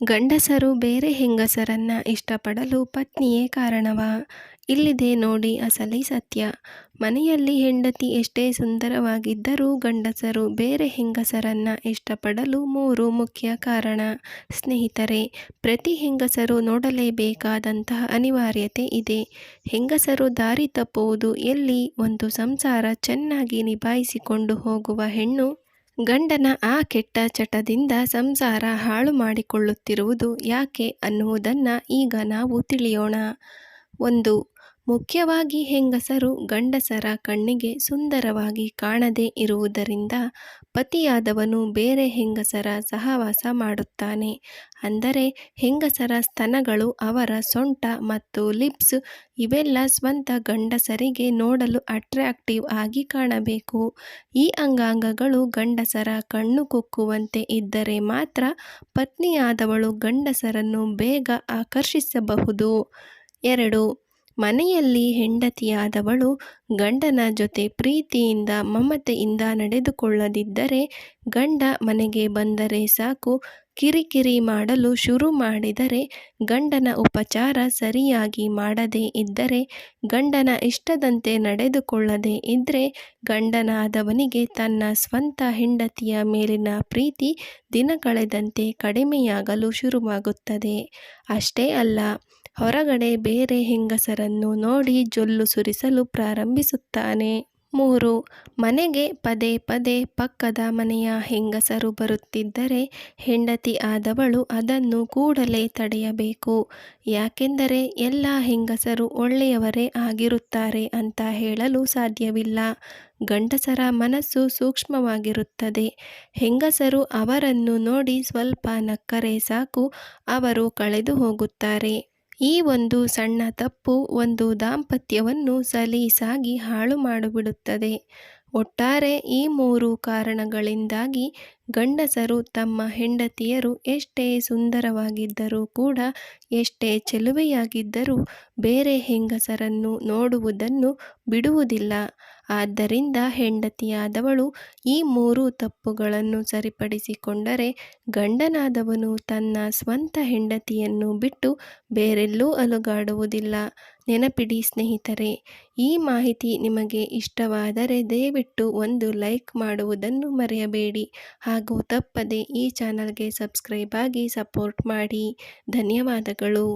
ಗಂಡಸರು ಬೇರೆ ಹೆಂಗಸರನ್ನ ಇಷ್ಟಪಡಲು ಪತ್ನಿಯೇ ಕಾರಣವಾ? ಇಲ್ಲಿದೆ ನೋಡಿ ಅಸಲಿ ಸತ್ಯ. ಮನೆಯಲ್ಲಿ ಹೆಂಡತಿ ಎಷ್ಟೇ ಸುಂದರವಾಗಿದ್ದರೂ ಗಂಡಸರು ಬೇರೆ ಹೆಂಗಸರನ್ನ ಇಷ್ಟಪಡಲು ಮೂರು ಮುಖ್ಯ ಕಾರಣ. ಸ್ನೇಹಿತರೆ, ಪ್ರತಿ ಹೆಂಗಸರು ನೋಡಲೇಬೇಕಾದಂತಹ ಅನಿವಾರ್ಯತೆ ಇದೆ. ಹೆಂಗಸರು ದಾರಿ ತಪ್ಪುವುದು ಎಲ್ಲಿ ಒಂದು ಸಂಸಾರ ಚೆನ್ನಾಗಿ ನಿಭಾಯಿಸಿಕೊಂಡು ಹೋಗುವ ಹೆಣ್ಣು ಗಂಡನ ಆ ಕೆಟ್ಟ ಚಟದಿಂದ ಸಂಸಾರ ಹಾಳು ಮಾಡಿಕೊಳ್ಳುತ್ತಿರುವುದು ಯಾಕೆ ಅನ್ನುವುದನ್ನು ಈಗ ನಾವು ತಿಳಿಯೋಣ. ಒಂದು ಮುಖ್ಯವಾಗಿ ಹೆಂಗಸರು ಗಂಡಸರ ಕಣ್ಣಿಗೆ ಸುಂದರವಾಗಿ ಕಾಣದೇ ಇರುವುದರಿಂದ ಪತಿಯಾದವನು ಬೇರೆ ಹೆಂಗಸರ ಸಹವಾಸ ಮಾಡುತ್ತಾನೆ. ಅಂದರೆ ಹೆಂಗಸರ ಸ್ತನಗಳು, ಅವರ ಸೊಂಟ ಮತ್ತು ಲಿಪ್ಸ್ ಇವೆಲ್ಲ ಸ್ವಂತ ಗಂಡಸರಿಗೆ ನೋಡಲು ಅಟ್ರಾಕ್ಟಿವ್ ಆಗಿ ಕಾಣಬೇಕು. ಈ ಅಂಗಾಂಗಗಳು ಗಂಡಸರ ಕಣ್ಣು ಕುಕ್ಕುವಂತೆ ಇದ್ದರೆ ಮಾತ್ರ ಪತ್ನಿಯಾದವಳು ಗಂಡಸರನ್ನು ಬೇಗ ಆಕರ್ಷಿಸಬಹುದು. ಎರಡು ಮನೆಯಲ್ಲಿ ಹೆಂಡತಿಯಾದವಳು ಗಂಡನ ಜೊತೆ ಪ್ರೀತಿಯಿಂದ ಮಮತೆಯಿಂದ ನಡೆದುಕೊಳ್ಳದಿದ್ದರೆ, ಗಂಡ ಮನೆಗೆ ಬಂದರೆ ಸಾಕು ಕಿರಿಕಿರಿ ಮಾಡಲು ಶುರು ಮಾಡಿದರೆ, ಗಂಡನ ಉಪಚಾರ ಸರಿಯಾಗಿ ಮಾಡದೇ ಇದ್ದರೆ, ಗಂಡನ ಇಷ್ಟದಂತೆ ನಡೆದುಕೊಳ್ಳದೇ ಇದ್ದರೆ ಗಂಡನಾದವನಿಗೆ ತನ್ನ ಸ್ವಂತ ಹೆಂಡತಿಯ ಮೇಲಿನ ಪ್ರೀತಿ ದಿನ ಕಳೆದಂತೆ ಕಡಿಮೆಯಾಗಲು ಶುರುವಾಗುತ್ತದೆ. ಅಷ್ಟೇ ಅಲ್ಲ ಹೊರಗಡೆ ಬೇರೆ ಹೆಂಗಸರನ್ನು ನೋಡಿ ಜೊಲ್ಲು ಸುರಿಸಲು ಪ್ರಾರಂಭಿಸುತ್ತಾನೆ. ಮೂರು, ಮನೆಗೆ ಪದೇ ಪದೇ ಪಕ್ಕದ ಮನೆಯ ಹೆಂಗಸರು ಬರುತ್ತಿದ್ದರೆ ಹೆಂಡತಿ ಆದವಳು ಅದನ್ನು ಕೂಡಲೇ ತಡೆಯಬೇಕು. ಯಾಕೆಂದರೆ ಎಲ್ಲ ಹೆಂಗಸರು ಒಳ್ಳೆಯವರೇ ಆಗಿರುತ್ತಾರೆ ಅಂತ ಹೇಳಲು ಸಾಧ್ಯವಿಲ್ಲ. ಗಂಡಸರ ಮನಸ್ಸು ಸೂಕ್ಷ್ಮವಾಗಿರುತ್ತದೆ. ಹೆಂಗಸರು ಅವರನ್ನು ನೋಡಿ ಸ್ವಲ್ಪ ನಕ್ಕರೆ ಸಾಕು, ಅವರು ಕಳೆದು ಹೋಗುತ್ತಾರೆ. ಈ ಒಂದು ಸಣ್ಣ ತಪ್ಪು ಒಂದು ದಾಂಪತ್ಯವನ್ನು ಸಲೀಸಾಗಿ ಹಾಳು ಮಾಡಿಬಿಡುತ್ತದೆ. ಒಟ್ಟಾರೆ ಈ ಮೂರು ಕಾರಣಗಳಿಂದಾಗಿ ಗಂಡಸರು ತಮ್ಮ ಹೆಂಡತಿಯರು ಎಷ್ಟೇ ಸುಂದರವಾಗಿದ್ದರೂ ಕೂಡ, ಎಷ್ಟೇ ಚೆಲುವೆಯಾಗಿದ್ದರೂ ಬೇರೆ ಹೆಂಗಸರನ್ನು ನೋಡುವುದನ್ನು ಬಿಡುವುದಿಲ್ಲ. ಆದ್ದರಿಂದ ಹೆಂಡತಿಯಾದವಳು ಈ ಮೂರು ತಪ್ಪುಗಳನ್ನು ಸರಿಪಡಿಸಿಕೊಂಡರೆ ಗಂಡನಾದವನು ತನ್ನ ಸ್ವಂತ ಹೆಂಡತಿಯನ್ನು ಬಿಟ್ಟು ಬೇರೆಲ್ಲೂ ಅಲುಗಾಡುವುದಿಲ್ಲ. ನೆನಪಿಡಿ ಸ್ನೇಹಿತರೆ, ಈ ಮಾಹಿತಿ ನಿಮಗೆ ಇಷ್ಟವಾದರೆ ದಯವಿಟ್ಟು ಒಂದು ಲೈಕ್ ಮಾಡುವುದನ್ನು ಮರೆಯಬೇಡಿ ಹಾಗೂ ತಪ್ಪದೆ ಈ ಚಾನಲ್ಗೆ ಸಬ್ಸ್ಕ್ರೈಬ್ ಆಗಿ ಸಪೋರ್ಟ್ ಮಾಡಿ. ಧನ್ಯವಾದಗಳು.